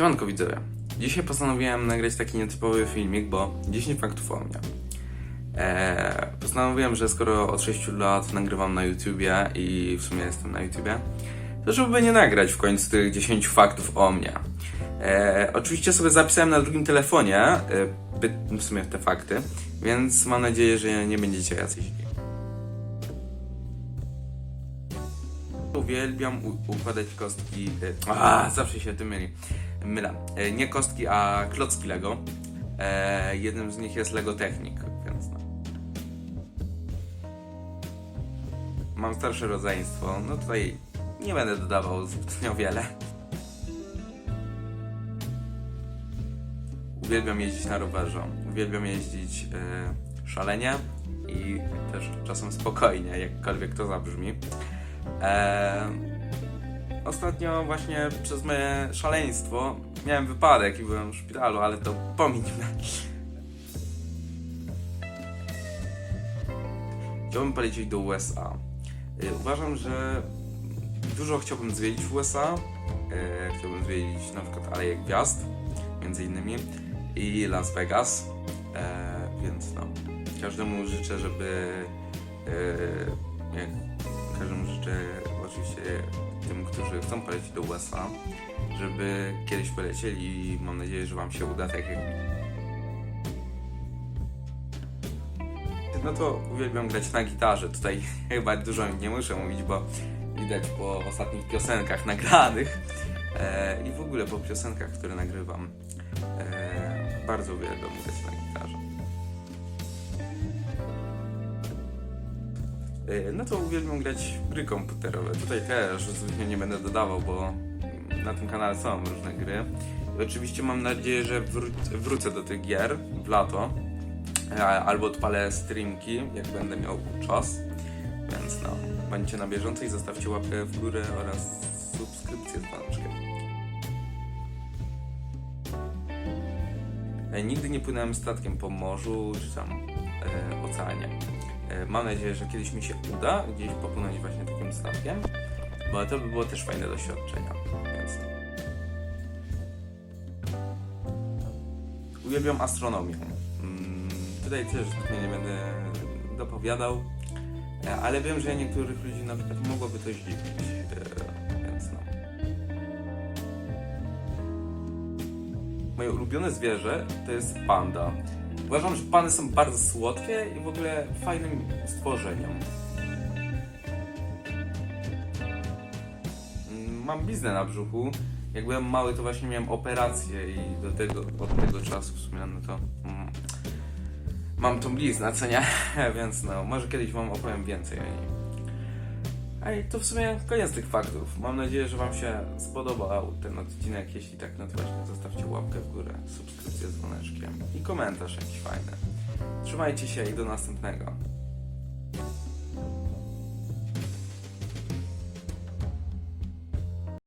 Siemanko widzowie. Dzisiaj postanowiłem nagrać taki nietypowy filmik, bo 10 faktów o mnie. Eee, postanowiłem, że skoro od 6 lat nagrywam na YouTubie i w sumie jestem na YouTubie, to żeby nie nagrać w końcu tych 10 faktów o mnie. Eee, oczywiście sobie zapisałem na drugim telefonie e, w sumie te fakty, więc mam nadzieję, że nie będziecie jacyś Uwielbiam układać kostki. y, A, zawsze się tym myli. Mylę. E, Nie kostki, a klocki Lego. E, jednym z nich jest Lego Technik, więc no. Mam starsze rodzeństwo, no tutaj nie będę dodawał zbytnio wiele. Uwielbiam jeździć na rowerze, uwielbiam jeździć e, szalenie i też czasem spokojnie, jakkolwiek to zabrzmi. Eee, ostatnio właśnie przez moje szaleństwo miałem wypadek i byłem w szpitalu, ale to pomińmy. Chciałbym polecieć do USA. Yy, Uważam, że dużo chciałbym zwiedzić w USA. Yy, Chciałbym zwiedzić na przykład Aleję Gwiazd, między innymi, i Las Vegas. Eee, Więc no, każdemu życzę, żeby yy, życzę oczywiście tym, którzy chcą polecieć do USA, żeby kiedyś polecieli i mam nadzieję, że Wam się uda tak jak. No to uwielbiam grać na gitarze. Tutaj chyba dużo nie muszę mówić, bo widać po ostatnich piosenkach nagranych e, i w ogóle po piosenkach, które nagrywam. E, bardzo uwielbiam grać na gitarze. No to uwielbiam grać gry komputerowe. Tutaj też zwykle nie będę dodawał, bo na tym kanale są różne gry. Oczywiście mam nadzieję, że wró- wrócę do tych gier w lato. E, Albo odpalę streamki, jak będę miał czas. Więc no, bądźcie na bieżąco i zostawcie łapkę w górę oraz subskrypcję z dzwoneczkiem. E, Nigdy nie płynąłem statkiem po morzu czy tam e, oceanie. E, Mam nadzieję, że kiedyś mi się uda gdzieś popłynąć właśnie takim statkiem, bo to by było też fajne doświadczenia. Więc. Uwielbiam astronomię. Mm, Tutaj też zbytnio nie będę dopowiadał, e, ale wiem, że niektórych ludzi na przykład mogłoby to zdziwić, e, więc no. Moje ulubione zwierzę to jest panda. Uważam, że pandy są bardzo słodkie i w ogóle fajnym stworzeniem. Mm, Mam bliznę na brzuchu. Jak byłem mały, to właśnie miałem operację i do tego, od tego czasu w sumie, no to mm, mam tą bliznę, co nie? Więc no, może kiedyś wam opowiem więcej o niej. I to w sumie koniec tych faktów. Mam nadzieję, że wam się spodobał ten odcinek. Jeśli tak, no to właśnie zostawcie łapkę w górę, subskrypcję z dzwoneczkiem i komentarz jakiś fajny. Trzymajcie się i do następnego.